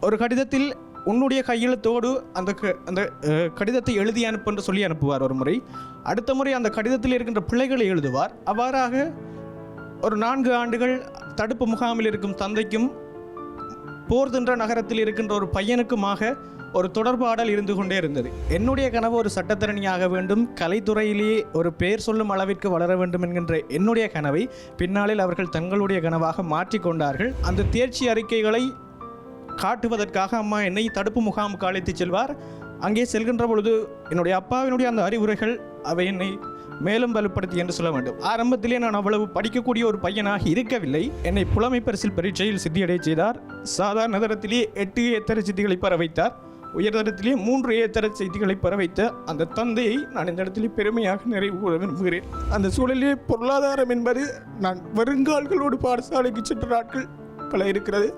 ஒரு கடிதத்தில் உன்னுடைய கையெழுத்தோடு அந்த க- அந்த கடிதத்தை எழுதி அனுப்பு என்று சொல்லி அனுப்புவார் ஒரு முறை. அடுத்த முறை அந்த கடிதத்தில் இருக்கின்ற பிள்ளைகளை எழுதுவார். அவ்வாறாக ஒரு நான்கு ஆண்டுகள் தடுப்பு முகாமில் இருக்கும் தந்தைக்கும் போர்தென்ற நகரத்தில் இருக்கின்ற ஒரு பையனுக்குமாக ஒரு தொடர்பாடல் இருந்து கொண்டே இருந்தது. என்னுடைய கனவு ஒரு சட்டத்தரணியாக வேண்டும். கலைத்துறையிலேயே ஒரு பெயர் சொல்லும் அளவிற்கு வளர வேண்டும் என்கின்ற என்னுடைய கனவை பின்னாளில் அவர்கள் தங்களுடைய கனவாக மாற்றிக்கொண்டார்கள் அந்த தேர்ச்சி அறிக்கைகளை காட்டுவதற்காக அம்மா என்னை தடுப்பு முகாமுக்கு அழைத்துச் செல்வார். அங்கே செல்கின்ற பொழுது என்னுடைய அப்பாவினுடைய அந்த அறிவுரைகள் அவை என்னை மேலும் வலுப்படுத்தி என்று சொல்ல வேண்டும். ஆரம்பத்திலே நான் அவ்வளவு படிக்கக்கூடிய ஒரு பையனாக இருக்கவில்லை. என்னை புலமை பரிசில் பரீட்சையில் சித்தியடை செய்தார். சாதாரண தரத்திலே எட்டு ஏத்தர சித்திகளை பெற வைத்தார். உயர்தரத்திலே மூன்று ஏத்தர செய்திகளை பெற வைத்த அந்த தந்தையை நான் இந்த இடத்திலே பெருமையாக நிறைவு கூற விரும்புகிறேன். அந்த சூழலிலே பொருளாதாரம் என்பது நான் வருங்கால்களோடு பாடசாலைக்கு சென்ற நாட்கள் பல இருக்கிறது.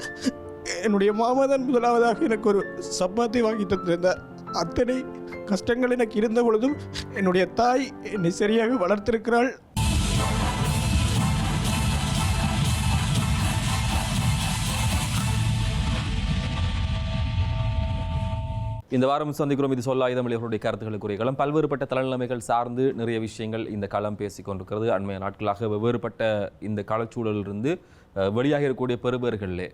என்னுடைய மாமதன் முதலாவதாக எனக்கு ஒரு சப்பாத்தி வாங்கி தந்திருந்தார் அத்தனை கஷ்டங்கள் எனக்கு இருந்த பொழுதும் என்னுடைய தாய் என்னை சரியாக வளர்த்திருக்கிறாள். இந்த வாரம் சந்திக்கிறோம். இது சொல்ல ஆயுதமொழிகளுடைய கருத்துக்களுக்குரிய களம் பல்வேறுபட்ட தலைநிலைமைகள் சார்ந்து நிறைய விஷயங்கள் இந்த களம் பேசிக்கொண்டிருக்கிறது. அண்மைய நாட்களாக வெவ்வேறுபட்ட இந்த களச்சூழலிலிருந்து வெளியாக இருக்கக்கூடிய பெறுபேறுகளிலே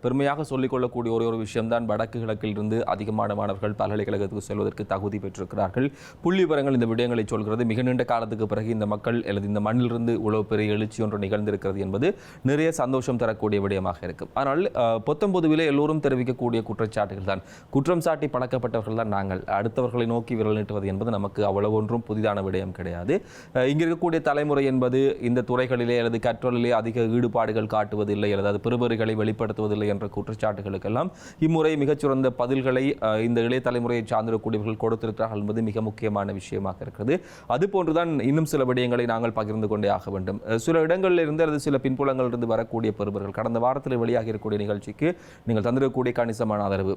பெருமையாக சொல்லிக்கொள்ளக்கூடிய ஒரே ஒரு விஷயம்தான் வடக்கு கிழக்கிலிருந்து அதிகமான மாணவர்கள் பல்கலைக்கழகத்துக்கு செல்வதற்கு தகுதி பெற்றிருக்கிறார்கள். புள்ளி விவரங்கள் இந்த விடயங்களை சொல்கிறது. மிக நீண்ட காலத்துக்கு பிறகு இந்த மக்கள் அல்லது இந்த மண்ணிலிருந்து இவ்வளவு பெரிய எழுச்சி ஒன்று நிகழ்ந்திருக்கிறது என்பது நிறைய சந்தோஷம் தரக்கூடிய விடயமாக இருக்கும். ஆனால் அஹ், பொத்தம்பொதுவிலே எல்லோரும் தெரிவிக்கக்கூடிய குற்றச்சாட்டுகள் தான். குற்றம் சாட்டி பழக்கப்பட்டவர்கள் தான் நாங்கள். அடுத்தவர்களை நோக்கி விரல் நீட்டுவது என்பது நமக்கு அவ்வளவு ஒன்றும் புதிதான விடயம் கிடையாது. இங்கிருக்கக்கூடிய இருக்கக்கூடிய தலைமுறை என்பது இந்த துறைகளிலே அல்லது கற்றலிலே அதிக ஈடுபாடுகள் காட்டுவதில்லை அல்லது பெறுபேறுகளை வெளிப்படுத்துவதில்லை என்ற குற்றச்சாட்டுகளுக்கெல்லாம் இம்முறை மிகச்சிறந்த பதில்களை இந்த இளைய தலைமுறையை சார்ந்திருக்கக்கூடியவர்கள் கொடுத்திருக்கிறார்கள் என்பது மிக முக்கியமான விஷயமாக இருக்கிறது. அது போன்றுதான் இன்னும் சில விடயங்களை நாங்கள் பகிர்ந்து கொண்டே ஆக வேண்டும். சில இடங்களில் இருந்து அல்லது சில பின்புலங்களிலிருந்து வரக்கூடிய பெறுபர்கள் கடந்த வாரத்தில் வெளியாகி இருக்கக்கூடிய நிகழ்ச்சிக்கு நீங்கள் தந்திருக்கக்கூடிய கணிசமான ஆதரவு.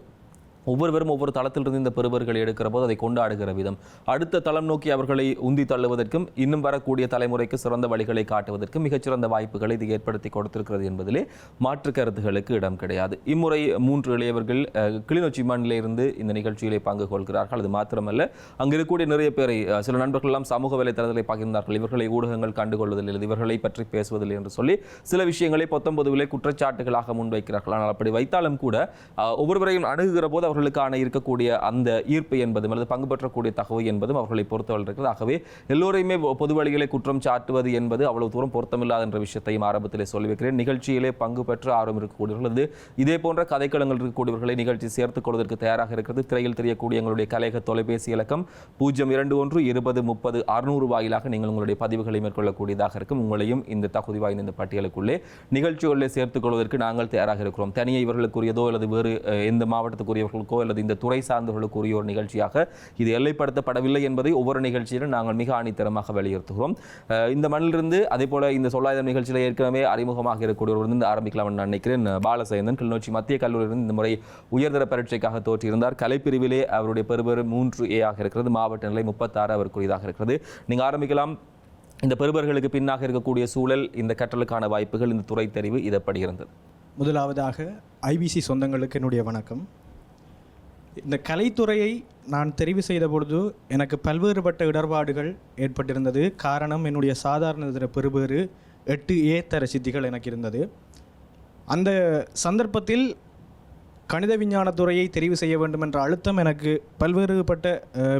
ஒவ்வொருவரும் ஒவ்வொரு தளத்திலிருந்து இந்த பெருவர்கள் எடுக்கிற போது அதை கொண்டாடுகிற விதம். அடுத்த தளம் நோக்கி அவர்களை உந்தி தள்ளுவதற்கும் இன்னும் வரக்கூடிய தலைமுறைக்கு சிறந்த வழிகளை காட்டுவதற்கும் மிகச்சிறந்த வாய்ப்புகளை இது ஏற்படுத்தி கொடுத்திருக்கிறது என்பதிலே மாற்று கருத்துகளுக்கு இடம் கிடையாது. இம்முறை மூன்று இளையவர்கள் கிளிநொச்சி மண்ணிலிருந்து இந்த நிகழ்ச்சியிலே பங்கு கொள்கிறார்கள். அது மாத்திரமல்ல அங்கு இருக்கக்கூடிய நிறைய பேரை சில நண்பர்கள்லாம் சமூக வலைத்தளங்களை பகிர்ந்தார்கள். இவர்களை ஊடகங்கள் கண்டுகொள்வதில்லை இவர்களை பற்றி பேசுவதில்லை என்று சொல்லி சில விஷயங்களை பொத்தொன்பதுவிலே குற்றச்சாட்டுகளாக முன்வைக்கிறார்கள். ஆனால் அப்படி வைத்தாலும் கூட ஒவ்வொருவரையும் அணுகுகிற போது அவர்களுக்கான இருக்கக்கூடிய அந்த ஈர்ப்பு என்பதும் அல்லது பங்கு பெற்றக்கூடிய தகவல் என்பதும் அவர்களை பொறுத்தவரை இருக்கிறது ஆகவே எல்லோரையுமே பொது வழிகளை குற்றம் சாட்டுவது என்பது அவ்வளவு தூரம் பொருத்தமில்லாத என்ற விஷயத்தையும் ஆரம்பத்திலே சொல்லி வைக்கிறேன் நிகழ்ச்சியிலே பங்கு பெற்று ஆர்வம் இருக்கக்கூடியவர்கள் அல்லது இதே போன்ற கதைக்களங்கள் இருக்கக்கூடியவர்களை நிகழ்ச்சி சேர்த்துக் கொள்வதற்கு தயாராக இருக்கிறது. திரையில் தெரியக்கூடிய எங்களுடைய கலையக தொலைபேசி இலக்கம் பூஜ்ஜியம் இரண்டு ஒன்று இருபது முப்பது அறுநூறு வாயிலாக நீங்கள் உங்களுடைய பதிவுகளை மேற்கொள்ளக்கூடியதாக இருக்கும். உங்களையும் இந்த தகுதி வாய்ந்த இந்த பட்டியலுக்குள்ளே நிகழ்ச்சிகளில் சேர்த்துக் கொள்வதற்கு நாங்கள் தயாராக இருக்கிறோம். தனியே இவர்களுக்குரியதோ அல்லது வேறு எந்த மாவட்டத்துக்குரியவர்கள் மாவட்டத்துக்குரியவர்களுக்கோ அல்லது இந்த துறை சார்ந்தவர்களுக்குரிய ஒரு நிகழ்ச்சியாக இது எல்லைப்படுத்தப்படவில்லை என்பதை ஒவ்வொரு நிகழ்ச்சியிலும் நாங்கள் மிக ஆணித்தரமாக வலியுறுத்துகிறோம் இந்த மண்ணிலிருந்து அதே போல இந்த சொல்லாயுதம் நிகழ்ச்சியில் ஏற்கனவே அறிமுகமாக இருக்கக்கூடியவர் இருந்து ஆரம்பிக்கலாம் நான் நினைக்கிறேன். பாலசேந்தன் கிளிநொச்சி மத்திய கல்லூரியிலிருந்து இந்த முறை உயர்தர பரீட்சைக்காக தோற்றியிருந்தார் கலைப்பிரிவிலே அவருடைய பெறுபேறு மூன்று ஏ ஆக இருக்கிறது. மாவட்ட நிலை முப்பத்தாறு அவருக்குரியதாக இருக்கிறது. நீங்கள் ஆரம்பிக்கலாம். இந்த பெறுபர்களுக்கு பின்னாக இருக்கக்கூடிய சூழல் இந்த கற்றலுக்கான வாய்ப்புகள் இந்த துறை தெரிவு இது எப்படி இருந்தது? முதலாவதாக ஐபிசி சொந்தங்களுக்கு என்னுடைய வணக்கம். இந்த கலைத்துறையை நான் தெரிவு செய்த பொழுது எனக்கு பல்வேறுபட்ட இடர்பாடுகள் ஏற்பட்டிருந்தது. காரணம் என்னுடைய சாதாரண பெறுபேறு எட்டு ஏ தர சித்திகள் எனக்கு இருந்தது. அந்த சந்தர்ப்பத்தில் கணித விஞ்ஞான துறையை தெரிவு செய்ய வேண்டும் என்ற அழுத்தம் எனக்கு பல்வேறுபட்ட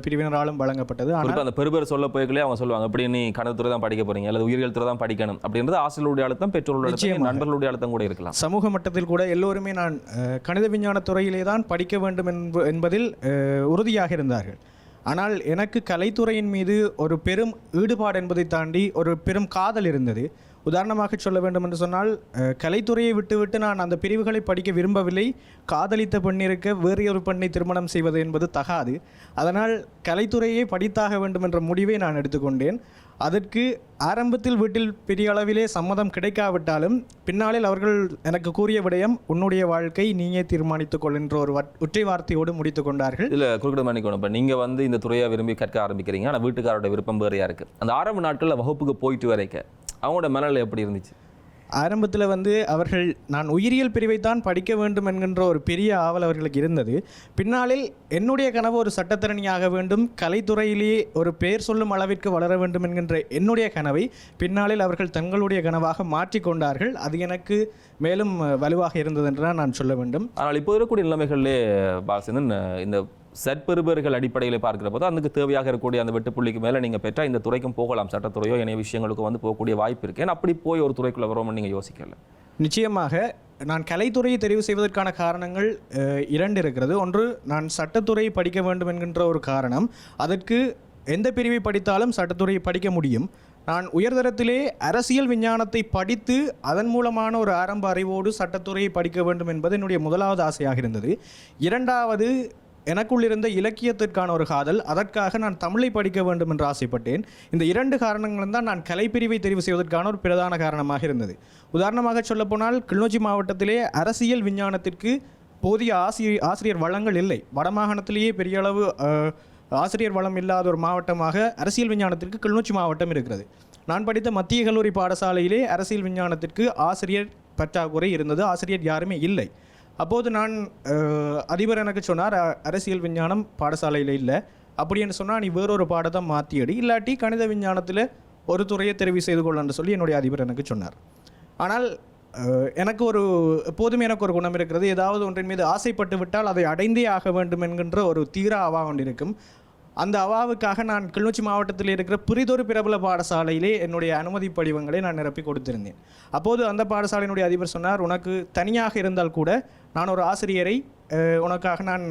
பிரிவினராலும் வழங்கப்பட்டது. ஆனால் அந்த பெறுபேறு சொல்ல போய்களே அவங்க சொல்லுவாங்க அப்படி நீ கணத்துறை தான் படிக்க போறீங்க? அல்லது உயிரியல் துறை தான் படிக்கணும்? அப்படின்றது ஆசிரியருடைய அழுத்தம் பெற்றோருடைய அழுத்தம். நண்பர்களுடைய அழுத்தம் கூட இருக்கலாம். சமூக மட்டத்தில் கூட எல்லோருமே நான் கணித விஞ்ஞான துறையிலே தான் படிக்க வேண்டும் என்ப- என்பதில் உறுதியாக இருந்தார்கள். ஆனால் எனக்கு கலைத்துறையின் மீது ஒரு பெரும் ஈடுபாடு என்பதை தாண்டி ஒரு பெரும் காதல் இருந்தது. உதாரணமாக சொல்ல வேண்டும் என்று சொன்னால் கலைத்துறையை விட்டுவிட்டு நான் அந்த பிரிவுகளை படிக்க விரும்பவில்லை. காதலித்த பெண்ணிருக்க வேறு ஒரு பெண்ணை திருமணம் செய்வது என்பது தகாது. அதனால் கலைத்துறையை படித்தாக வேண்டும் என்ற முடிவை நான் எடுத்துக்கொண்டேன். அதற்கு ஆரம்பத்தில் வீட்டில் பெரிய அளவிலே சம்மதம் கிடைக்காவிட்டாலும் பின்னாளில் அவர்கள் எனக்கு கூறிய விடயம் உன்னுடைய வாழ்க்கை நீயே தீர்மானித்துக் கொள்கின்ற என்ற ஒரு ஒற்றை வார்த்தையோடு முடித்து கொண்டார்கள். இல்லை குறிப்பிட மன்னிக்கணும். இப்போ நீங்கள் வந்து இந்த துறையை விரும்பி கற்க ஆரம்பிக்கிறீங்க. ஆனால் வீட்டுக்காரோட விருப்பம் வேறையாக இருக்குது அந்த ஆரம்ப நாட்களில் வகுப்புக்கு போயிட்டு வரைக்க அவங்களோட மனநிலை எப்படி இருந்துச்சு? ஆரம்பத்தில் வந்து அவர்கள் நான் உயிரியல் பிரிவைத்தான் படிக்க வேண்டும் என்கின்ற ஒரு பெரிய ஆவல் அவர்களுக்கு இருந்தது. பின்னாளில் என்னுடைய கனவு ஒரு சட்டத்தரணியாக வேண்டும். கலைத்துறையிலேயே ஒரு பெயர் சொல்லும் அளவிற்கு வளர வேண்டும் என்கின்ற என்னுடைய கனவை பின்னாளில் அவர்கள் தங்களுடைய கனவாக மாற்றிக்கொண்டார்கள் அது எனக்கு மேலும் வலுவாக இருந்தது என்று நான் சொல்ல வேண்டும். ஆனால் இப்போ இருக்கக்கூடிய நிலைமைகளிலே பாலசேந்தன் இந்த சட்பெறுபர்கள் அடிப்படையில் பார்க்கிற போது அதுக்கு தேவையாக இருக்கக்கூடிய அந்த வெட்டுப்புள்ளிக்கு மேலே நீங்கள் பெற்றால் இந்த துறைக்கும் போகலாம். சட்டத்துறையோ இணைய விஷயங்களுக்கும் வந்து போகக்கூடிய வாய்ப்பு இருக்கு. ஏன்னா அப்படி போய் ஒரு துறைக்குள்ளே வரோம்னு நீங்கள் யோசிக்கல. நிச்சயமாக நான் கலைத்துறையை தெரிவு செய்வதற்கான காரணங்கள் இரண்டு இருக்கிறது. ஒன்று நான் சட்டத்துறை படிக்க வேண்டும் என்கின்ற ஒரு காரணம். அதற்கு எந்த பிரிவை படித்தாலும் சட்டத்துறையை படிக்க முடியும். நான் உயர்தரத்திலே அரசியல் விஞ்ஞானத்தை படித்து அதன் மூலமான ஒரு ஆரம்ப அறிவோடு சட்டத்துறையை படிக்க வேண்டும் என்பது என்னுடைய முதலாவது ஆசையாக இருந்தது. இரண்டாவது எனக்குள்ளிருந்த இலக்கியத்திற்கான ஒரு காதல் அதற்காக நான் தமிழை படிக்க வேண்டும் என்று ஆசைப்பட்டேன். இந்த இரண்டு காரணங்களும் தான் நான் கலைப்பிரிவை தெரிவு செய்வதற்கான ஒரு பிரதான காரணமாக இருந்தது. உதாரணமாக சொல்லப்போனால் கிளிநொச்சி மாவட்டத்திலே அரசியல் விஞ்ஞானத்திற்கு போதிய ஆசிரியர் ஆசிரியர் வளங்கள் இல்லை. வடமாகாணத்திலேயே பெரிய அளவு ஆசிரியர் வளம் இல்லாத ஒரு மாவட்டமாக அரசியல் விஞ்ஞானத்திற்கு கிளிநொச்சி மாவட்டம் இருக்கிறது. நான் படித்த மத்திய கல்லூரி பாடசாலையிலே அரசியல் விஞ்ஞானத்திற்கு ஆசிரியர் பற்றாக்குறை இருந்தது. ஆசிரியர் யாருமே இல்லை. அப்போது நான் அதிபர் எனக்கு சொன்னார் அரசியல் விஞ்ஞானம் பாடசாலையில் இல்லை. அப்படின்னு சொன்னால் நீ வேறொரு பாடத்தை மாற்றியடி இல்லாட்டி கணித விஞ்ஞானத்தில் ஒரு துறையை தெரிவு செய்து கொள்ளன்னு சொல்லி என்னுடைய அதிபர் எனக்கு சொன்னார். ஆனால் எனக்கு ஒரு எப்போதுமே எனக்கு ஒரு குணம் இருக்கிறது. ஏதாவது ஒன்றின் மீது ஆசைப்பட்டு விட்டால் அதை அடைந்தே ஆக வேண்டும் என்கின்ற ஒரு தீர அவா கொண்டிருக்கும். அந்த அவாவுக்காக நான் கிளிநொச்சி மாவட்டத்தில் இருக்கிற புரிதொரு பிரபல பாடசாலையிலே என்னுடைய அனுமதி படிவங்களை நான் நிரப்பி கொடுத்திருந்தேன். அப்போது அந்த பாடசாலையினுடைய அதிபர் சொன்னார் உனக்கு தனியாக இருந்தால் கூட நான் ஒரு ஆசிரியரை உனக்காக நான்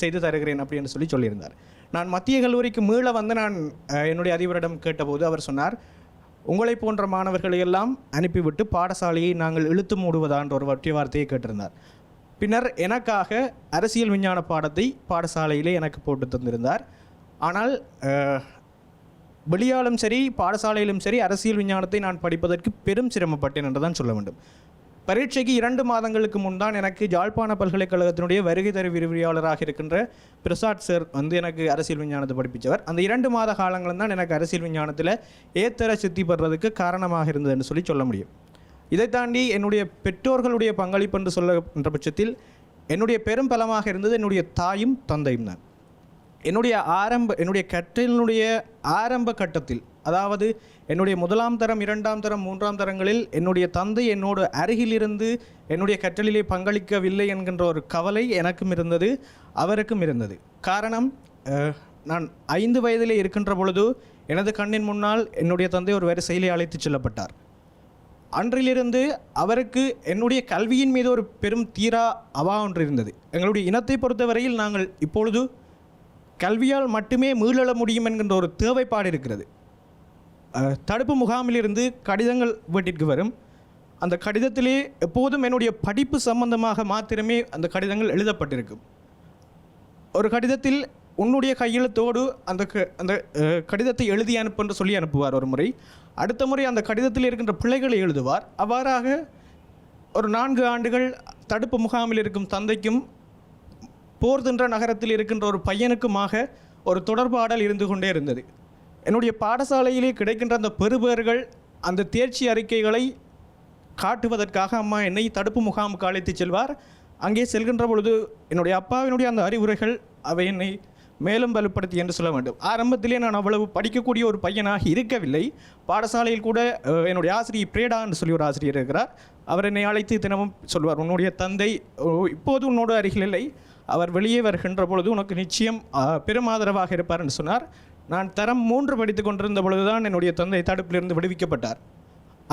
செய்து தருகிறேன் அப்படின்னு சொல்லி சொல்லியிருந்தார். நான் மத்திய கல்லூரிக்கு மீள வந்து நான் என்னுடைய அதிபரிடம் கேட்டபோது அவர் சொன்னார் உங்களை போன்ற மாணவர்களை எல்லாம் அனுப்பிவிட்டு பாடசாலையை நாங்கள் இழுத்து மூடுவதான்ற ஒரு வட்டி வார்த்தையை கேட்டிருந்தார். பின்னர் எனக்காக அரசியல் விஞ்ஞான பாடத்தை பாடசாலையிலே எனக்கு போட்டு தந்திருந்தார். ஆனால் வெளியாலும் சரி பாடசாலையிலும் சரி அரசியல் விஞ்ஞானத்தை நான் படிப்பதற்கு பெரும் சிரமப்பட்டேன் என்று தான் சொல்ல வேண்டும். பரீட்சைக்கு இரண்டு மாதங்களுக்கு முன்தான் எனக்கு ஜாழ்ப்பாண பல்கலைக்கழகத்தினுடைய வருகை தரு விரிவியாளராக இருக்கின்ற பிரசாத் சார் வந்து எனக்கு அரசியல் விஞ்ஞானத்தை படிப்பிச்சவர். அந்த இரண்டு மாத காலங்களும் தான் எனக்கு அரசியல் விஞ்ஞானத்தில் ஏத்தர சித்தி பெறுறதுக்கு காரணமாக இருந்ததுன்னு சொல்லி சொல்ல முடியும். இதை தாண்டி என்னுடைய பெற்றோர்களுடைய பங்களிப்பு என்று சொல்லுகின்ற பட்சத்தில் என்னுடைய பெரும் பலமாக இருந்தது என்னுடைய தாயும் தந்தையும் தான். என்னுடைய ஆரம்ப என்னுடைய கற்றலினுடைய ஆரம்ப கட்டத்தில் அதாவது என்னுடைய முதலாம் தரம் இரண்டாம் தரம் மூன்றாம் தரங்களில் என்னுடைய தந்தை என்னோடு அருகிலிருந்து என்னுடைய கற்றலிலே பங்களிக்கவில்லை என்கின்ற ஒரு கவலை எனக்கும் இருந்தது அவருக்கும் இருந்தது. காரணம் நான் ஐந்து வயதிலே இருக்கின்ற பொழுது எனது கண்ணின் முன்னால் என்னுடைய தந்தை ஒரு வரிசையிலே அழைத்துச் செல்லப்பட்டார். அன்றிலிருந்து அவருக்கு என்னுடைய கல்வியின் மீது ஒரு பெரும் தீரா அவா ஒன்று இருந்தது. எங்களுடைய இனத்தை பொறுத்தவரையில் நாங்கள் இப்பொழுது கல்வியால் மட்டுமே மீளெழ முடியும் என்கின்ற ஒரு தேவைப்பாடு இருக்கிறது. தடுப்பு முகாமிலிருந்து கடிதங்கள் வீட்டிற்கு வரும். அந்த கடிதத்திலே எப்போதும் என்னுடைய படிப்பு சம்பந்தமாக மாத்திரமே அந்த கடிதங்கள் எழுதப்பட்டிருக்கும். ஒரு கடிதத்தில் உன்னுடைய கையெழுத்தோடு அந்த க- அந்த கடிதத்தை எழுதி அனுப்புன்ற சொல்லி அனுப்புவார் ஒரு முறை. அடுத்த முறை அந்த கடிதத்தில் இருக்கின்ற பிள்ளைகளை எழுதுவார். அவ்வாறாக ஒரு நான்கு ஆண்டுகள் தடுப்பு முகாமில் இருக்கும் தந்தைக்கும் போர்தின்ற நகரத்தில் இருக்கின்ற ஒரு பையனுக்குமாக ஒரு தொடர்பாடல் இருந்து கொண்டே இருந்தது. என்னுடைய பாடசாலையிலே கிடைக்கின்ற அந்த பெறுபேர்கள் அந்த தேர்ச்சி அறிக்கைகளை காட்டுவதற்காக அம்மா என்னை தடுப்பு முகாமுக்கு அழைத்து செல்வார். அங்கே செல்கின்ற பொழுது என்னுடைய அப்பாவினுடைய அந்த அறிவுரைகள் அவை என்னை மேலும் வலுப்படுத்தி என்று சொல்ல வேண்டும். ஆரம்பத்திலே நான் அவ்வளவு படிக்கக்கூடிய ஒரு பையனாக இருக்கவில்லை. பாடசாலையில் கூட என்னுடைய ஆசிரியர் பிரேடா என்று சொல்லி ஒரு ஆசிரியர் இருக்கிறார். அவர் என்னை அழைத்து தினமும் சொல்வார் உன்னுடைய தந்தை இப்போது உன்னோட அருகில் இல்லை. அவர் வெளியே வருகின்ற பொழுது உனக்கு நிச்சயம் பெருமாதரவாக பெரும் ஆதரவாக இருப்பார் என்று சொன்னார். நான் தரம் மூன்று படித்து கொண்டிருந்த பொழுதுதான் என்னுடைய தந்தை தடுப்பிலிருந்து விடுவிக்கப்பட்டார்.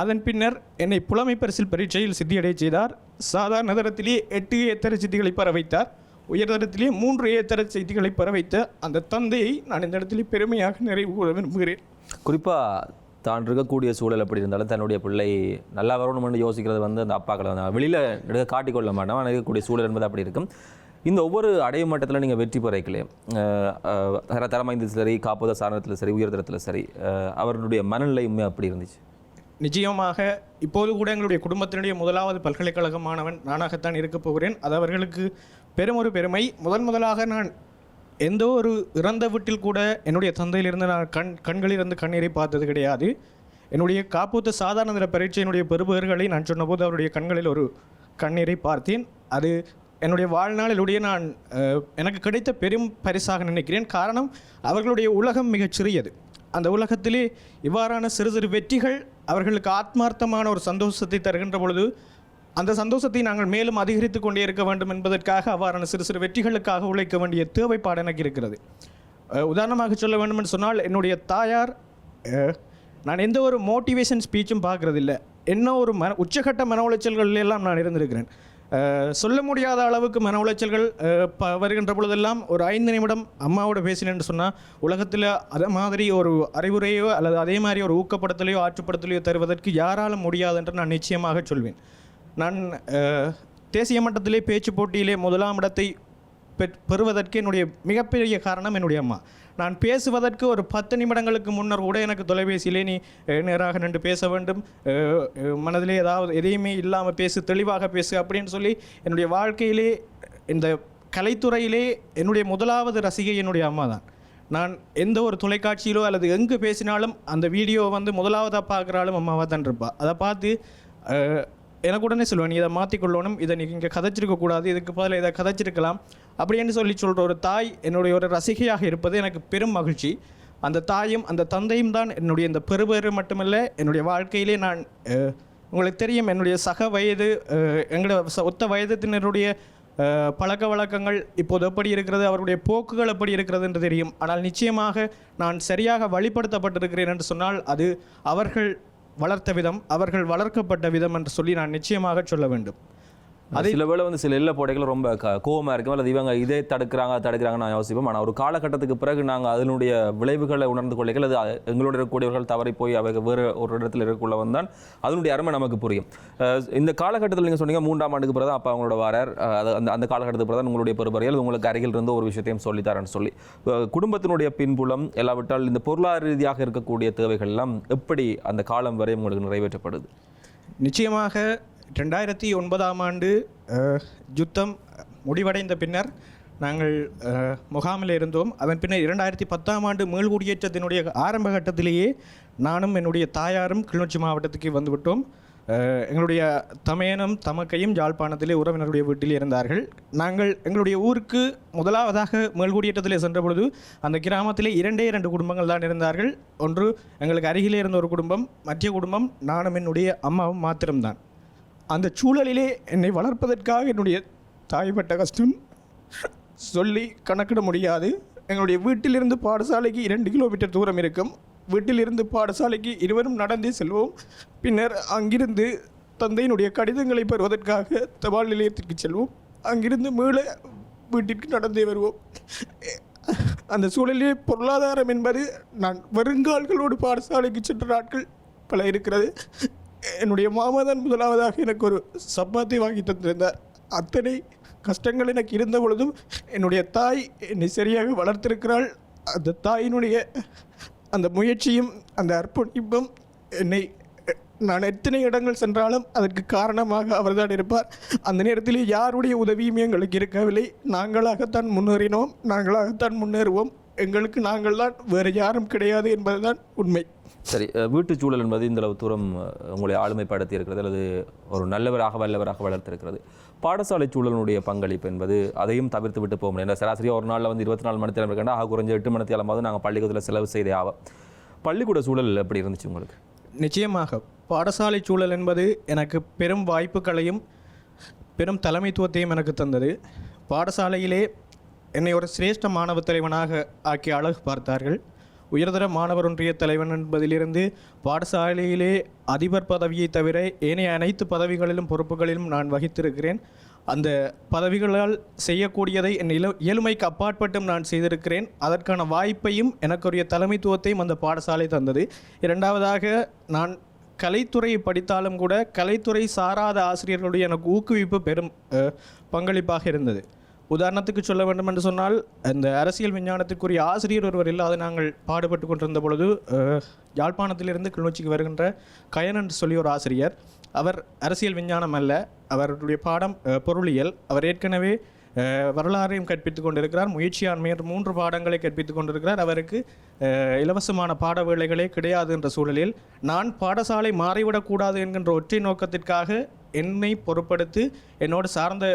அதன் பின்னர் என்னை புலமை பரிசில் பரீட்சையில் சித்தியடைய செய்தார். சாதாரண தரத்திலே எட்டு ஏத்தர சித்திகளை பெற வைத்தார். உயர்தரத்திலே மூன்று ஏத்தர செய்திகளை பெற வைத்த அந்த தந்தையை நான் இந்த இடத்திலே பெருமையாக நிறைவு கூற விரும்புகிறேன். குறிப்பாக தான் இருக்கக்கூடிய சூழல் அப்படி இருந்தாலும் தன்னுடைய பிள்ளை நல்லா வரணும்னு யோசிக்கிறது வந்து அந்த அப்பாக்களை வந்து வெளியில் காட்டிக்கொள்ள மாட்டோம் ஆனால் இருக்கக்கூடிய சூழல் என்பது அப்படி இருக்கும். இந்த ஒவ்வொரு அடைய மட்டத்தில் நீங்கள் வெற்றி பெறக்கலே தர தரமைந்தத்தில் சரி காப்போத சாரணத்தில் சரி உயர்தரத்தில் சரி அவர்களுடைய மனநிலை மனநிலையுமே அப்படி இருந்துச்சு. நிச்சயமாக இப்போது கூட எங்களுடைய குடும்பத்தினுடைய முதலாவது பல்கலைக்கழக மாணவன் நானாகத்தான் இருக்கப் போகிறேன். அது அவர்களுக்கு பெரும் ஒரு பெருமை. முதன் முதலாக நான் எந்த ஒரு இறந்த வீட்டில் கூட என்னுடைய தந்தையிலிருந்து நான் கண் கண்களிலிருந்து கண்ணீரை பார்த்தது கிடையாது. என்னுடைய காப்பூத்த சாதாரண தர பரீட்சையினுடைய பெறுபவர்களை நான் சொன்னபோது அவருடைய கண்களில் ஒரு கண்ணீரை பார்த்தேன். அது என்னுடைய வாழ்நாளிலுடைய நான் எனக்கு கிடைத்த பெரும் பரிசாக நினைக்கிறேன். காரணம் அவர்களுடைய உலகம் மிகச் சிறியது. அந்த உலகத்திலே இவ்வாறான சிறு சிறு வெற்றிகள் அவர்களுக்கு ஆத்மார்த்தமான ஒரு சந்தோஷத்தை தருகின்ற பொழுது அந்த சந்தோஷத்தை நாங்கள் மேலும் அதிகரித்து கொண்டே இருக்க வேண்டும் என்பதற்காக அவ்வாறான சிறு சிறு வெற்றிகளுக்காக உழைக்க வேண்டிய தேவைப்பாடு எனக்கு இருக்கிறது. உதாரணமாக சொல்ல வேண்டும் என்று சொன்னால் என்னுடைய தாயார் நான் எந்த ஒரு மோட்டிவேஷன் ஸ்பீச்சும் பார்க்கறதில்ல. என்ன ஒரு மன உச்சகட்ட மன உளைச்சல்கள் எல்லாம் நான் இருந்திருக்கிறேன். சொல்ல முடியாத அளவுக்கு மன உளைச்சல்கள் ப வருகின்ற பொழுதெல்லாம் ஒரு ஐந்து நிமிடம் அம்மாவோட பேசினேன்னு சொன்னால் உலகத்தில் அதே மாதிரி ஒரு அறிவுரையோ அல்லது அதே மாதிரி ஒரு ஊக்கப்படுத்தலையோ ஆற்றுப்படுத்தலையோ தருவதற்கு யாராலும் முடியாது என்று நான் நிச்சயமாக சொல்வேன். நான் தேசிய மட்டத்திலே பேச்சு போட்டியிலே முதலாம் இடத்தை பெற் பெறுவதற்கு என்னுடைய மிகப்பெரிய காரணம் என்னுடைய அம்மா. நான் பேசுவதற்கு ஒரு பத்து நிமிடங்களுக்கு முன்னர் கூட எனக்கு தொலைபேசியிலே நீ நேராக நின்று பேச வேண்டும். மனதிலே ஏதாவது எதையுமே இல்லாமல் பேசு தெளிவாக பேசு அப்படின்னு சொல்லி என்னுடைய வாழ்க்கையிலே இந்த கலைத்துறையிலே என்னுடைய முதலாவது ரசிகை என்னுடைய அம்மா தான். நான் எந்த ஒரு தொலைக்காட்சியிலோ அல்லது எங்கே பேசினாலும் அந்த வீடியோ வந்து முதலாவதாக பார்க்குறாலும் அம்மாவாக தான் இருப்பாள் அதை பார்த்து எனக்கு உடனே சொல்லுவேன் நீ இதை மாற்றிக்கொள்ளணும் இதை நீ இங்கே கதைச்சிருக்கக்கூடாது. இதுக்கு பதில் இதை கதைச்சிருக்கலாம். அப்படின்னு சொல்லி சொல்கிற ஒரு தாய் என்னுடைய ஒரு ரசிகையாக இருப்பது எனக்கு பெரும் மகிழ்ச்சி. அந்த தாயும் அந்த தந்தையும் தான் என்னுடைய இந்த பெருபேறு மட்டுமல்ல என்னுடைய வாழ்க்கையிலே நான் உங்களுக்கு தெரியும் என்னுடைய சக வயது எங்களோட ச- ஒத்த வயதத்தினருடைய பழக்க வழக்கங்கள் இப்போது எப்படி இருக்கிறது அவருடைய போக்குகள் எப்படி இருக்கிறது என்று தெரியும். ஆனால் நிச்சயமாக நான் சரியாக வழிபடுத்தப்பட்டிருக்கிறேன் என்று சொன்னால் அது அவர்கள் வளர்த்த விதம் அவர்கள் வளர்க்கப்பட்ட விதம் என்று சொல்லி நான் நிச்சயமாக சொல்ல வேண்டும். சில வேளை வந்து சில இல்ல போடைகள் ரொம்ப க- கோவமா இருக்கும். அல்லது இவங்க இதே தடுக்கிறாங்க அதை தடுக்கிறாங்கன்னு நான் யோசிப்போம் ஆனால் ஒரு காலகட்டத்துக்கு பிறகு நாங்கள் அதனுடைய விளைவுகளை உணர்ந்து கொள்ளைகள் அது எங்களோட இருக்கக்கூடியவர்கள் தவறி போய் அவங்க வேறு ஒரு இடத்துல இருக்கக்குள்ள வந்தான் அதனுடைய அருமை நமக்கு புரியும். இந்த காலகட்டத்தில் நீங்கள் சொன்னீங்க மூன்றாம் ஆண்டுக்கு பிறகு தான் அப்பா அவங்களோட வாரார். அது அந்த அந்த காலகட்டத்துக்கு பிறகு தான் உங்களுடைய பெருபறையில் உங்களுக்கு அருகில் இருந்து ஒரு விஷயத்தையும் சொல்லித்தாரன்னு சொல்லி. குடும்பத்தினுடைய பின்புலம் எல்லாவிட்டால் இந்த பொருளாதார ரீதியாக இருக்கக்கூடிய தேவைகள் எல்லாம் எப்படி அந்த காலம் வரை உங்களுக்கு நிறைவேற்றப்படுது? நிச்சயமாக ரெண்டாயிரத்தி ஒன்பதாம் ஆண்டு யுத்தம் முடிவடைந்த பின்னர் நாங்கள் முகாமில் இருந்தோம். அதன் பின்னர் இரண்டாயிரத்தி பத்தாம் ஆண்டு மீள்குடியேற்றத்தினுடைய ஆரம்ப கட்டத்திலேயே நானும் என்னுடைய தாயாரும் கிளிநொச்சி மாவட்டத்துக்கு வந்துவிட்டோம். எங்களுடைய தமையனும் தமக்கையும் யாழ்ப்பாணத்திலே உறவினருடைய வீட்டில் இருந்தார்கள். நாங்கள் எங்களுடைய ஊருக்கு முதலாவதாக மேல்குடியேற்றத்திலே சென்ற பொழுது அந்த கிராமத்திலே இரண்டே இரண்டு குடும்பங்கள் தான் இருந்தார்கள். ஒன்று எங்களுக்கு அருகிலே இருந்த ஒரு குடும்பம் மற்ற குடும்பம் நானும் என்னுடைய அம்மாவும் மாத்திரம்தான். அந்த சூழலிலே என்னை வளர்ப்பதற்காக என்னுடைய தாய்ப்பட்ட கஷ்டம் சொல்லி கணக்கிட முடியாது. எங்களுடைய வீட்டிலிருந்து பாடசாலைக்கு இரண்டு கிலோமீட்டர் தூரம் இருக்கும். வீட்டிலிருந்து பாடசாலைக்கு இருவரும் நடந்தே செல்வோம். பின்னர் அங்கிருந்து தந்தையினுடைய கடிதங்களை பெறுவதற்காக தபால் நிலையத்திற்கு செல்வோம். அங்கிருந்து மீள வீட்டிற்கு நடந்தே வருவோம். அந்த சூழலிலே பொருளாதாரம் என்பது நான் வருங்கால்களோடு பாடசாலைக்கு சென்ற நாட்கள் பல இருக்கிறது. என்னுடைய மாமாதான் முதலாவதாக எனக்கு ஒரு சப்பாத்தி வாங்கி தந்திருந்தார் அத்தனை கஷ்டங்கள் எனக்கு இருந்த பொழுதும் என்னுடைய தாய் என்னை சரியாக வளர்த்திருக்கிறாள். அந்த தாயினுடைய அந்த முயற்சியும் அந்த அர்ப்பணிப்பும் என்னை நான் எத்தனை இடங்கள் சென்றாலும் அதற்கு காரணமாக அவர்தான் இருப்பார். அந்த நேரத்தில் யாருடைய உதவியும் எங்களுக்கு இருக்கவில்லை. நாங்களாகத்தான் முன்னேறினோம். நாங்களாகத்தான் முன்னேறுவோம். எங்களுக்கு நாங்கள் தான் வேறு யாரும் கிடையாது என்பதுதான் உண்மை. சரி வீட்டு வீட்டுச் சூழல் என்பது இந்த அளவு தூரம் உங்களை ஆளுமைப்படுத்தி இருக்கிறது அல்லது ஒரு நல்லவராக வல்லவராக வளர்த்திருக்கிறது. பாடசாலை சூழலினுடைய பங்களிப்பு என்பது அதையும் தவிர்த்து விட்டு போக முடியும் ஏன்னா சராசரியாக ஒரு நாளில் வந்து இருபத்தி நாலு மணி நேரம் இருக்கா ஆக குறைஞ்ச எட்டு மணி நேரமாவது நாங்கள் பள்ளிக்கூடத்தில் செலவு செய்தே ஆவோம். பள்ளிக்கூட சூழல் எப்படி இருந்துச்சு உங்களுக்கு? நிச்சயமாக பாடசாலை சூழல் என்பது எனக்கு பெரும் வாய்ப்புகளையும் பெரும் தலைமைத்துவத்தையும் எனக்கு தந்தது. பாடசாலையிலே என்னை ஒரு சிரேஷ்ட மாணவ தலைவனாக ஆக்கி அழகு பார்த்தார்கள். உயர்தர மாணவர் ஒன்றிய தலைவன் என்பதிலிருந்து பாடசாலையிலே அதிபர் பதவியை தவிர ஏனைய அனைத்து பதவிகளிலும் பொறுப்புகளிலும் நான் வகித்திருக்கிறேன். அந்த பதவிகளால் செய்யக்கூடியதை என் இல இயலுமைக்கு அப்பாற்பட்டும் நான் செய்திருக்கிறேன். அதற்கான வாய்ப்பையும் எனக்குரிய தலைமைத்துவத்தையும் அந்த பாடசாலை தந்தது. இரண்டாவதாக நான் கலைத்துறையை படித்தாலும் கூட கலைத்துறை சாராத ஆசிரியர்களுடைய எனக்கு ஊக்குவிப்பு பெரும் பங்களிப்பாக இருந்தது. உதாரணத்துக்கு சொல்ல வேண்டும் என்று சொன்னால் இந்த அரசியல் விஞ்ஞானத்திற்குரிய ஆசிரியர் ஒருவர் இல்லாத நாங்கள் பாடுபட்டு கொண்டிருந்த பொழுது யாழ்ப்பாணத்திலிருந்து கிளிநொச்சிக்கு வருகின்ற கயன் என்று சொல்லி ஒரு ஆசிரியர். அவர் அரசியல் விஞ்ஞானம் அல்ல அவருடைய பாடம் பொருளியல். அவர் ஏற்கனவே வரலாறையும் கற்பித்துக் கொண்டிருக்கிறார் முயற்சியாண்மையர் மூன்று பாடங்களை கற்பித்துக் கொண்டிருக்கிறார். அவருக்கு இலவசமான பாட வேலைகளே கிடையாது என்ற சூழலில் நான் பாடசாலை மாறிவிடக்கூடாது என்கின்ற ஒற்றை நோக்கத்திற்காக என்னை பொருட்படுத்து என்னோடு சார்ந்த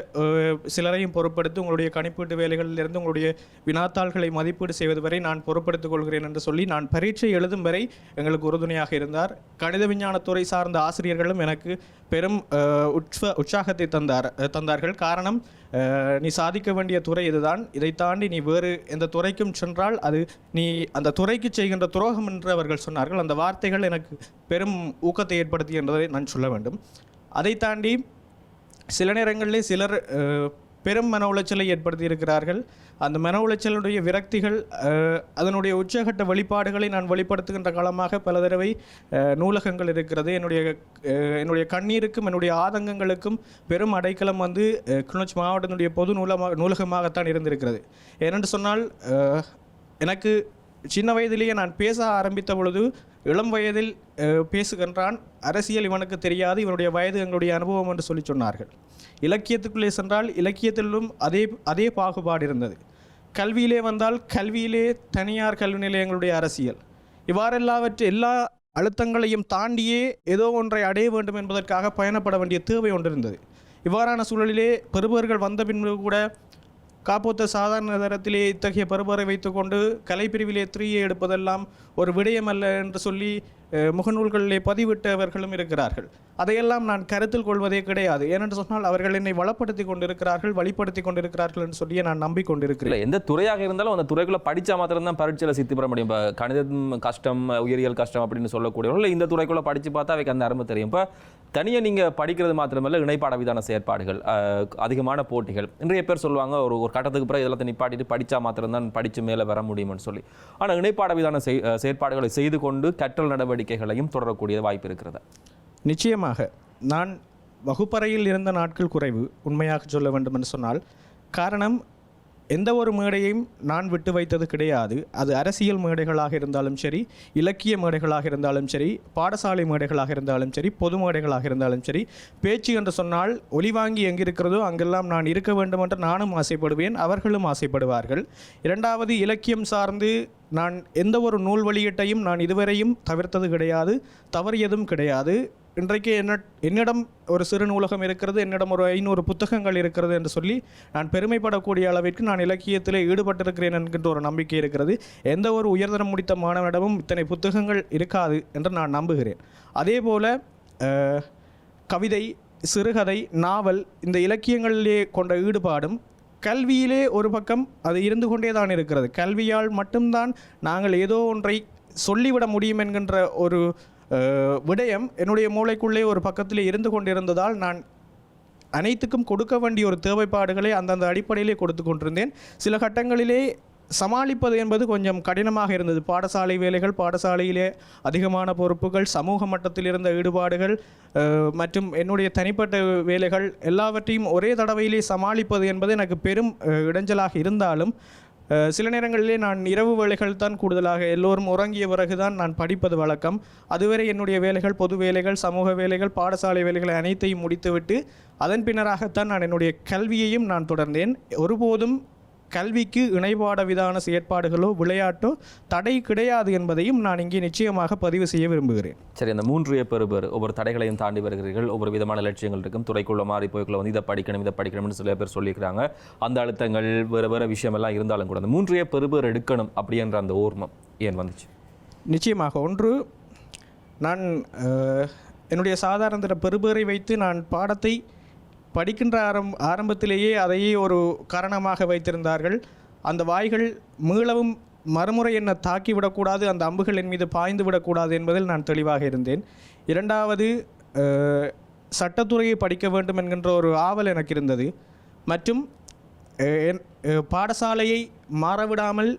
சிலரையும் பொருட்படுத்தி உங்களுடைய கணிப்பீட்டு வேலைகளிலிருந்து உங்களுடைய வினாத்தாள்களை மதிப்பீடு செய்வது வரை நான் பொறுப்படுத்திக் கொள்கிறேன் என்று சொல்லி நான் பரீட்சை எழுதும் வரை எங்களுக்கு உறுதுணையாக இருந்தார். கணித விஞ்ஞானத்துறை சார்ந்த ஆசிரியர்களும் எனக்கு பெரும் அஹ், உற்ச உற்சாகத்தை தந்தார் தந்தார்கள். காரணம் நீ சாதிக்க வேண்டிய துறை இதுதான். இதை தாண்டி நீ வேறு எந்த துறைக்கும் சென்றால் அது நீ அந்த துறைக்கு செய்கின்ற துரோகம் என்று அவர்கள் சொன்னார்கள். அந்த வார்த்தைகள் எனக்கு பெரும் ஊக்கத்தை ஏற்படுத்தி என்பதை நான் சொல்ல வேண்டும். அதை தாண்டி சில நேரங்களில் சிலர் பெரும் மன உளைச்சலை ஏற்படுத்தி இருக்கிறார்கள் அந்த மன உளைச்சலுடைய விரக்திகள் அதனுடைய உச்சகட்ட வழிபாடுகளை நான் வெளிப்படுத்துகின்ற காலமாக பல தடவை நூலகங்கள் இருக்கிறது. என்னுடைய என்னுடைய கண்ணீருக்கும் என்னுடைய ஆதங்கங்களுக்கும் பெரும் அடைக்கலம் வந்து கிளிநொச்சி மாவட்டத்தினுடைய பொது நூலமாக நூலகமாகத்தான் இருந்திருக்கிறது. ஏனென்று சொன்னால் எனக்கு சின்ன வயதிலேயே நான் பேச ஆரம்பித்த பொழுது இளம் வயதில் பேசுகின்றான். அரசியல் இவனுக்கு தெரியாது. இவனுடைய வயது எங்களுடைய அனுபவம் என்று சொல்லி சொன்னார்கள். இலக்கியத்துக்குள்ளே சென்றால் இலக்கியத்திலும் அதே அதே பாகுபாடு இருந்தது. கல்வியிலே வந்தால் கல்வியிலே தனியார் கல்வி நிலையங்களுடைய அரசியல். இவ்வாறெல்லாவற்றை எல்லா அழுத்தங்களையும் தாண்டியே ஏதோ ஒன்றை அடைய வேண்டும் என்பதற்காக பயணப்பட வேண்டிய தேவை ஒன்று இருந்தது இவ்வாறான சூழலிலே பெறுபவர்கள் வந்த பின்பு கூட காப்போத்த சாதாரண தரத்திலே இத்தகைய பருபரை வைத்துக்கொண்டு கலைப்பிரிவிலே த்ரீயை எடுப்பதெல்லாம் ஒரு விடயமல்ல என்று சொல்லி முகநூல்களிலே பதிவிட்டவர்களும் இருக்கிறார்கள். அதையெல்லாம் நான் கருத்தில் கொள்வதே கிடையாது. ஏனென்று சொன்னால் அவர்கள் என்னை வளப்படுத்தி கொண்டிருக்கிறார்கள் வழிப்படுத்தி கொண்டிருக்கிறார்கள் என்று சொல்லியே நான் நம்பிக்கொண்டிருக்கிறேன். எந்த துறையாக இருந்தாலும் அந்த துறைக்குள்ள படிச்சா மாத்திரம் தான் பரீட்சையில் சித்தி பெற முடியும். இப்போ கணிதம் கஷ்டம் உயிரியல் கஷ்டம் அப்படின்னு சொல்லக்கூடியவர்கள் இந்த துறைக்குள்ள படிச்சு பார்த்தா அவைக்கு அந்த அருமை தெரியும். இப்போ தனியாக நீங்கள் படிக்கிறது மாத்திரமல்ல இணைப்பாட விதான செயற்பாடுகள் அதிகமான போட்டிகள். நிறைய பேர் சொல்லுவாங்க ஒரு ஒரு கட்டத்துக்கு பிறகு இதெல்லாம் நிப்பாட்டிட்டு படித்தா மாத்திரம்தான் படித்து மேலே வர முடியும்னு சொல்லி. ஆனால் இணைப்பாட விதான செய் செயற்பாடுகளை செய்து கொண்டு கற்றல் நடவடிக்கைகளையும் தொடரக்கூடிய வாய்ப்பு இருக்கிறது. நிச்சயமாக நான் வகுப்பறையில் இருந்த நாட்கள் குறைவு உண்மையாக சொல்ல வேண்டும் என்று சொன்னால் காரணம் எந்த ஒரு மேடையையும் நான் விட்டு வைத்தது கிடையாது. அது அரசியல் மேடைகளாக இருந்தாலும் சரி இலக்கிய மேடைகளாக இருந்தாலும் சரி பாடசாலை மேடைகளாக இருந்தாலும் சரி பொது மேடைகளாக இருந்தாலும் சரி பேச்சு என்று சொன்னால் ஒலிவாங்கி எங்கிருக்கிறதோ அங்கெல்லாம் நான் இருக்க வேண்டும் என்று நானும் ஆசைப்படுவேன் அவர்களும் ஆசைப்படுவார்கள். இரண்டாவது இலக்கியம் சார்ந்து நான் எந்த ஒரு நூல் வெளியீட்டையும் நான் இதுவரையும் தவிர்த்தது கிடையாது தவறியதும் கிடையாது. இன்றைக்கு என்ன என்னிடம் ஒரு சிறு நூலகம் இருக்கிறது என்னிடம் ஒரு ஐநூறு புத்தகங்கள் இருக்கிறது என்று சொல்லி நான் பெருமைப்படக்கூடிய அளவிற்கு நான் இலக்கியத்தில் ஈடுபட்டிருக்கிறேன் என்கின்ற ஒரு நம்பிக்கை இருக்கிறது. எந்த ஒரு உயர்தரம் முடித்த மாணவனிடமும் இத்தனை புத்தகங்கள் இருக்காது என்று நான் நம்புகிறேன். அதே போல் கவிதை சிறுகதை நாவல் இந்த இலக்கியங்களிலே கொண்ட ஈடுபாடும் கல்வியிலே ஒரு பக்கம் அது இருந்து கொண்டே தான் இருக்கிறது. கல்வியால் மட்டும்தான் நாங்கள் ஏதோ ஒன்றை சொல்லிவிட முடியும் என்கின்ற ஒரு விடயம் என்னுடைய மூளைக்குள்ளே ஒரு பக்கத்தில் இருந்து கொண்டிருந்ததால் நான் அனைத்துக்கும் கொடுக்க வேண்டிய ஒரு தேவைப்பாடுகளை அந்தந்த அடிப்படையிலே கொடுத்து கொண்டிருந்தேன். சில கட்டங்களிலே சமாளிப்பது என்பது கொஞ்சம் கடினமாக இருந்தது. பாடசாலை வேலைகள் பாடசாலையிலே அதிகமான பொறுப்புகள் சமூக மட்டத்தில் இருந்த ஈடுபாடுகள் மற்றும் என்னுடைய தனிப்பட்ட வேலைகள் எல்லாவற்றையும் ஒரே தடவையிலே சமாளிப்பது என்பது எனக்கு பெரும் இடைஞ்சலாக இருந்தாலும் சில நேரங்களிலே நான் இரவு வேலைகள் தான் கூடுதலாக எல்லோரும் உறங்கிய பிறகுதான் நான் படிப்பது வழக்கம். அதுவரை என்னுடைய வேலைகள் பொது வேலைகள் சமூக வேலைகள் பாடசாலை வேலைகளை அனைத்தையும் முடித்துவிட்டு அதன் பின்னராகத்தான் நான் என்னுடைய கல்வியையும் நான் தொடர்ந்தேன். ஒருபோதும் கல்விக்கு இணைபாட விதான செயற்பாடுகளோ விளையாட்டோ தடை கிடையாது என்பதையும் நான் இங்கே நிச்சயமாக பதிவு செய்ய விரும்புகிறேன். சரி அந்த மூன்று ஏ பெறுபேர் ஒவ்வொரு தடைகளையும் தாண்டி வருகிறீர்கள் ஒவ்வொரு விதமான லட்சியங்கள் இருக்கும். துறைக்குள்ள மாறி போய்க்குள்ள வந்து இதை படிக்கணும் இதை படிக்கணும்னு சில பேர் சொல்லியிருக்கிறாங்க. அந்த அழுத்தங்கள் வேறு வேறு விஷயமெல்லாம் இருந்தாலும் கூட அந்த மூன்று ஏ பெறுபேர் எடுக்கணும் அப்படின்ற அந்த ஓர்மம் ஏன் வந்துச்சு? நிச்சயமாக. ஒன்று நான் என்னுடைய சாதாரண தர பெறுபேரை வைத்து நான் பாடத்தை படிக்கின்ற ஆரம் ஆரம்பத்திலேயே அதையே ஒரு காரணமாக வைத்திருந்தார்கள். அந்த வாய்கள் மீளவும் மறுமுறை என்னை தாக்கி விடக்கூடாது அந்த அம்புகள் என் மீது பாய்ந்து விடக்கூடாது என்பதில் நான் தெளிவாக இருந்தேன். இரண்டாவது சட்டத்துறையை படிக்க வேண்டும் என்கின்ற ஒரு ஆவல் எனக்கு இருந்தது. மற்றும் என் பாடசாலையை மாறவிடாமல்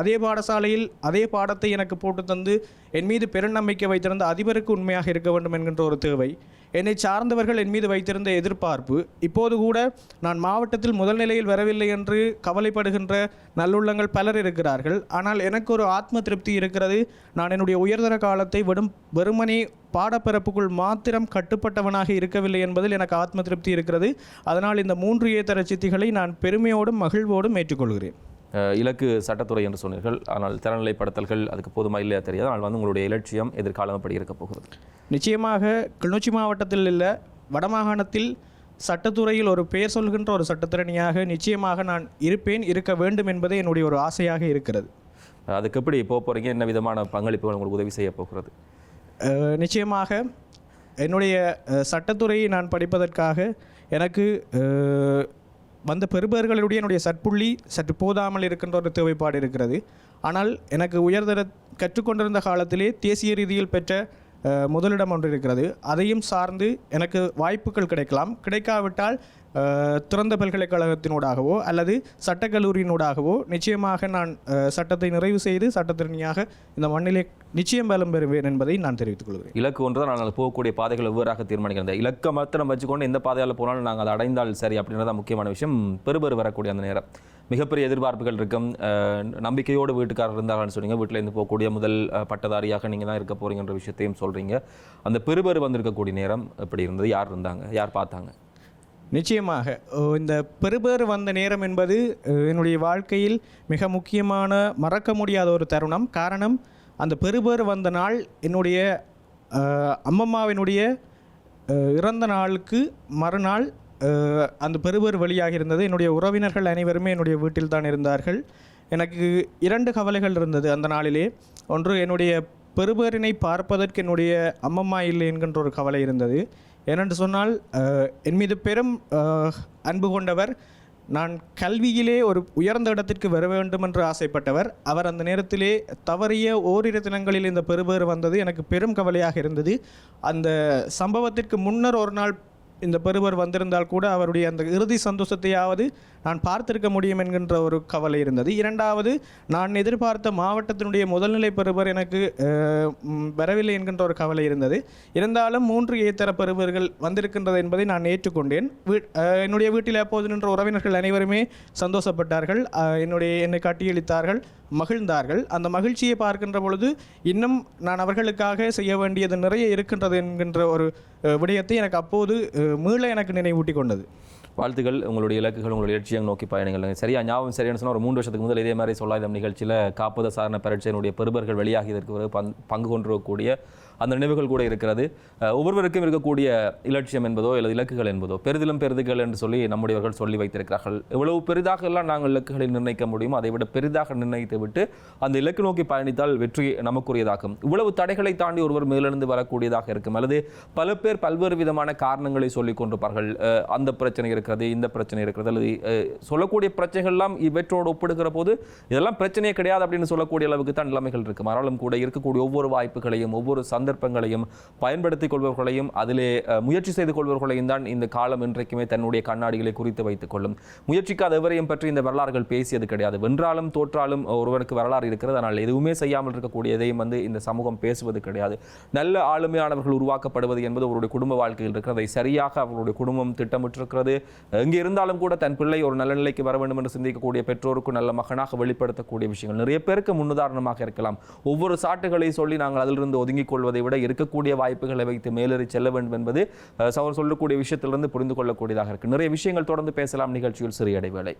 அதே பாடசாலையில் அதே பாடத்தை எனக்கு போட்டு தந்து என் மீது பெருநம்பிக்கை வைத்திருந்த அதிபருக்கு உண்மையாக இருக்க வேண்டும் என்கின்ற ஒரு தேவை. என்னை சார்ந்தவர்கள் என் மீது வைத்திருந்த எதிர்பார்ப்பு. இப்போது கூட நான் மாவட்டத்தில் முதல் நிலையில் வரவில்லை என்று கவலைப்படுகின்ற நல்லுள்ளங்கள் பலர் இருக்கிறார்கள். ஆனால் எனக்கு ஒரு ஆத்ம திருப்தி இருக்கிறது. நான் என்னுடைய உயர்தர காலத்தை வெறும் வெறுமனே பாடப்பிறப்புக்குள் மாத்திரம் கட்டுப்பட்டவனாக இருக்கவில்லை என்பதில் எனக்கு ஆத்ம திருப்தி இருக்கிறது. அதனால் இந்த மூன்று ஏத்தர சித்திகளை நான் பெருமையோடும் மகிழ்வோடும் ஏற்றுக்கொள்கிறேன். இலக்கு சட்டத்துறை என்று சொன்னீர்கள். ஆனால் திறநிலைப்படுத்தல்கள் அதுக்கு போதுமா இல்லையா தெரியாது. ஆனால் வந்து உங்களுடைய இலட்சியம் எதிர்காலம் எப்படி இருக்க போகிறது? நிச்சயமாக கிளிநொச்சி மாவட்டத்தில் இல்லை வடமாகாணத்தில் சட்டத்துறையில் ஒரு பெயர் சொல்கின்ற ஒரு சட்டத்திறனியாக நிச்சயமாக நான் இருப்பேன் இருக்க வேண்டும் என்பதே என்னுடைய ஒரு ஆசையாக இருக்கிறது. அதுக்கு எப்படி போக போகிறீங்க என்ன விதமான பங்களிப்புகள் உங்களுக்கு உதவி செய்ய போகிறது? நிச்சயமாக என்னுடைய சட்டத்துறையை நான் படிப்பதற்காக எனக்கு வந்த பெறுபர்களுடைய என்னுடைய சற்புள்ளி சற்று போதாமல் இருக்கின்ற ஒரு தேவைப்பாடு இருக்கிறது. ஆனால் எனக்கு உயர்தர கற்றுக்கொண்டிருந்த காலத்திலே தேசிய ரீதியில் பெற்ற அஹ், முதலிடம் ஒன்று இருக்கிறது. அதையும் சார்ந்து எனக்கு வாய்ப்புகள் கிடைக்கலாம். கிடைக்காவிட்டால் திறந்த பல்கலைக்கழகத்தினூடாகவோ அல்லது சட்டக்கல்லூரியினூடாகவோ நிச்சயமாக நான் சட்டத்தை நிறைவு செய்து சட்டத்திறனியாக இந்த மண்ணிலே நிச்சயம் பலம் பெறுவேன் என்பதை நான் தெரிவித்துக் கொள்கிறேன். இலக்கு ஒன்று தான் நாங்கள் போகக்கூடிய பாதைகள் வெவ்வேறாக தீர்மானிக்கிறேன் இலக்கை மாத்திரம் வச்சுக்கொண்டு எந்த பாதையால் போனாலும் நாங்கள் அதை அடைந்தால் சரி அப்படின்றத முக்கியமான விஷயம். பெருபெரு வரக்கூடிய அந்த நேரம். மிகப்பெரிய எதிர்பார்ப்புகள் இருக்கும். நம்பிக்கையோடு வீட்டுக்காரர் இருந்தாங்கன்னு சொன்னீங்க. வீட்டில் இருந்து போகக்கூடிய முதல் பட்டதாரியாக நீங்கள் தான் இருக்க போகிறீங்கன்ற விஷயத்தையும் சொல்கிறீங்க அந்த பெருபெரு வந்திருக்கக்கூடிய நேரம் எப்படி இருந்தது? யார் இருந்தாங்க? யார் பார்த்தாங்க? நிச்சயமாக இந்த பெறுபேறு வந்த நேரம் என்பது என்னுடைய வாழ்க்கையில் மிக முக்கியமான மறக்க முடியாத ஒரு தருணம். காரணம் அந்த பெறுபேறு வந்த நாள் என்னுடைய அம்மம்மாவினுடைய இறந்த நாளுக்கு மறுநாள் அந்த பெறுபேறு வெளியாக இருந்தது. என்னுடைய உறவினர்கள் அனைவருமே என்னுடைய வீட்டில் தான் இருந்தார்கள். எனக்கு இரண்டு கவலைகள் இருந்தது அந்த நாளிலே. ஒன்று என்னுடைய பெறுபேறினை பார்ப்பதற்கு என்னுடைய அம்மம்மா இல்லை என்கின்ற ஒரு கவலை இருந்தது. ஏனென்று சொன்னால் என் மீது பெரும் அன்பு கொண்டவர் நான் கல்வியிலே ஒரு உயர்ந்த இடத்திற்கு வர வேண்டும் என்று ஆசைப்பட்டவர். அவர் அந்த நேரத்திலே தவறிய ஓரிரு தினங்களில் இந்த பெறுபேறு வந்தது. எனக்கு பெரும் கவலையாக இருந்தது. அந்த சம்பவத்திற்கு முன்னர் ஒரு நாள் இந்த பெறுவர் வந்திருந்தால் கூட அவருடைய அந்த இறுதி சந்தோஷத்தையாவது நான் பார்த்திருக்க முடியும் என்கின்ற ஒரு கவலை இருந்தது. இரண்டாவது நான் எதிர்பார்த்த மாவட்டத்தினுடைய முதல்நிலை பெறுவர் எனக்கு வரவில்லை என்கின்ற ஒரு கவலை இருந்தது. இருந்தாலும் மூன்று ஏத்தர பெறுவர்கள் வந்திருக்கின்றது என்பதை நான் ஏற்றுக்கொண்டேன். வீ என்னுடைய வீட்டில் அப்போது நின்ற உறவினர்கள் அனைவருமே சந்தோஷப்பட்டார்கள். என்னுடைய என்னை காட்டியளித்தார்கள் மகிழ்ந்தார்கள். அந்த மகிழ்ச்சியை பார்க்கின்ற பொழுது இன்னும் நான் அவர்களுக்காக செய்ய வேண்டியது நிறைய இருக்கின்றது என்கின்ற ஒரு விடயத்தை எனக்கு அப்போது மீள எனக்கு நினைவூட்டி கொண்டது. வாழ்த்துக்கள். உங்களுடைய இலக்குகள் உங்களுடைய லட்சியம் நோக்கி பயணங்கள். சரியா ஞாபகம் சரியான சொன்னால் ஒரு மூன்று வருஷத்துக்கு முதல் இதே மாதிரி சொல்லாயுதம் நிகழ்ச்சியில் காப்பத சாரண பரீட்சையினுடைய பெருபர்கள் வெளியாகியதற்கு பிறகு பங் பங்கு கொண்டிருக்கக்கூடிய அந்த நினைவுகள் கூட இருக்கிறது. ஒவ்வொருவருக்கும் இருக்கக்கூடிய இலட்சியம் என்பதோ அல்லது இலக்குகள் என்பதோ பெரிதிலும் பெரிதுகள் என்று சொல்லி நம்முடையவர்கள் சொல்லி வைத்திருக்கிறார்கள். எவ்வளவு பெரிதாக எல்லாம் நாங்கள் இலக்குகளை நிர்ணயிக்க முடியுமோ அதை விட பெரிதாக நிர்ணயித்து விட்டு அந்த இலக்கு நோக்கி பயணித்தால் வெற்றி நமக்குரியதாகும். இவ்வளவு தடைகளை தாண்டி ஒருவர் மேலிருந்து வரக்கூடியதாக இருக்கும். அல்லது பல பேர் பல்வேறு விதமான காரணங்களை சொல்லிக் கொண்டிருப்பார்கள். அந்த பிரச்சனை இருக்கிறது இந்த பிரச்சனை இருக்கிறது. அல்லது சொல்லக்கூடிய பிரச்சனைகள்லாம் இவற்றோடு ஒப்பிடுகிற போது இதெல்லாம் பிரச்சனையே கிடையாது அப்படின்னு சொல்லக்கூடிய அளவுக்கு தான் நிலைமைகள் இருக்கும். ஆனாலும் கூட இருக்கக்கூடிய ஒவ்வொரு வாய்ப்புகளையும் ஒவ்வொரு சந்தர்ப்பங்களையும் பயன்படுத்திக் கொள்பவர்களையும் அதிலே முயற்சி செய்து கொள்பவர்களையும் தான் இந்த காலம் இன்றைக்குமே தன்னுடைய கண்ணாடிகளை குறித்து வைத்துக் கொள்ளும். முயற்சிக்காத எவரையும் பற்றி இந்த வரலாறுகள் பேசியது கிடையாது. வென்றாலும் தோற்றாலும் ஒருவனுக்கு வரலாறு இருக்கிறது. ஆனால் எதுவுமே செய்யாமல் இருக்கக்கூடியதையும் வந்து இந்த சமூகம் பேசுவது கிடையாது. நல்ல ஆளுமையானவர்கள் உருவாக்கப்படுவது என்பது அவருடைய குடும்ப வாழ்க்கையில் இருக்கிறது. சரியாக அவருடைய குடும்பம் திட்டமிட்டிருக்கிறது. எங்கே இருந்தாலும் கூட தன் பிள்ளை ஒரு நல்ல நிலைக்கு வர வேண்டும் என்று சிந்திக்கக்கூடிய பெற்றோருக்கு நல்ல மகனாக வெளிப்படுத்தக்கூடிய விஷயங்கள் நிறைய பேருக்கு முன்னுதாரணமாக இருக்கலாம். ஒவ்வொரு சாட்டுகளை சொல்லி நாங்கள் அதிலிருந்து ஒதுங்கிக் கொள்வதை விட இருக்கக்கூடிய வாய்ப்புகளை வைத்து மேலேறி செல்ல வேண்டும் என்பது அவர் சொல்லக்கூடிய விஷயத்திலிருந்து புரிந்து கொள்ளக்கூடியதாக இருக்கு. நிறைய விஷயங்கள் தொடர்ந்து பேசலாம். நிகழ்ச்சியில் சிறிய இடைவேளை.